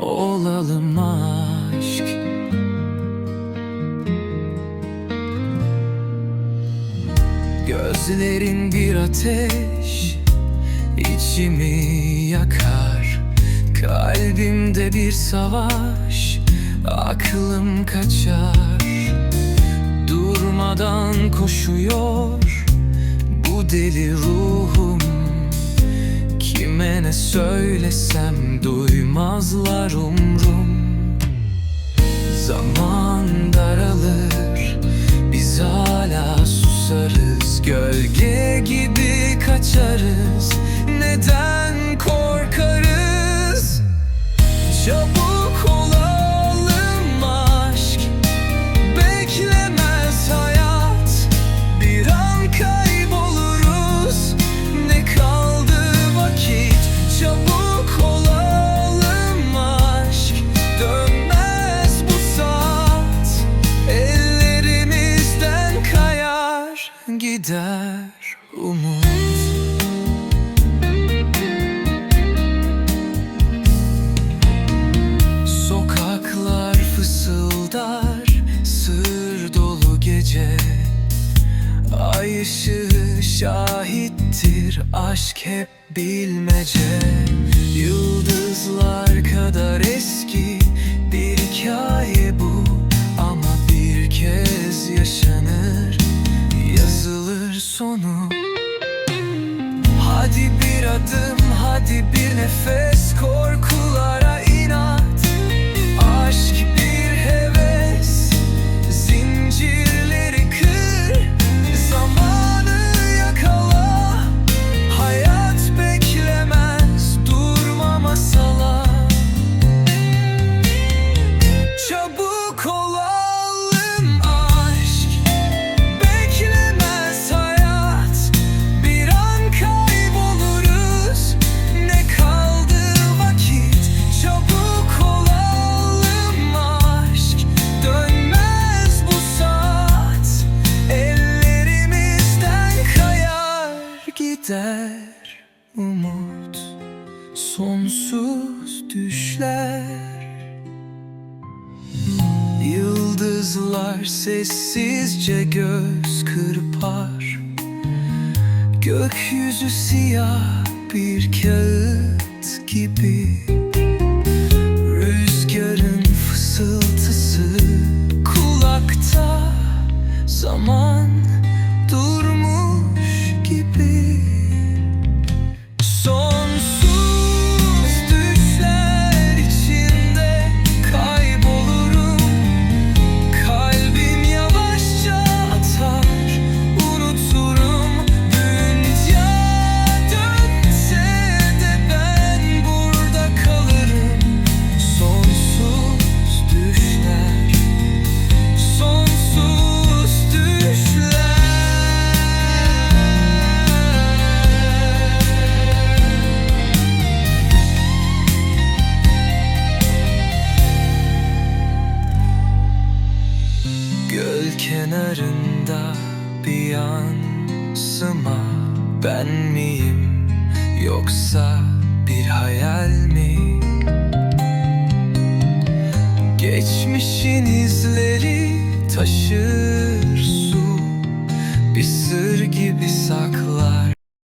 Olalım aşk. Gözlerin bir ateş içimi yakar. Kalbimde bir savaş Aklım kaçar. Durmadan koşuyor deli ruhum Kime ne söylesem duymazlar umrum. Zaman daralır Biz hala susarız Gölge gibi kaçarız. Neden korkarız? Çabuk umut. Sokaklar fısıldar Sır dolu gece. Ay ışığı şahittir Aşk hep bilmece. Yıldızlar kadar eski Bir hikaye bu. Ama bir kez yaşanır Yazılır sonu di birne fresco. Gider. Umut Sonsuz düşler. Yıldızlar sessizce göz kırpar. Gökyüzü siyah bir kağıt gibi Göl kenarında bir yansıma Ben miyim yoksa bir hayal mi? Geçmişin izleri taşır su Bir sır gibi saklar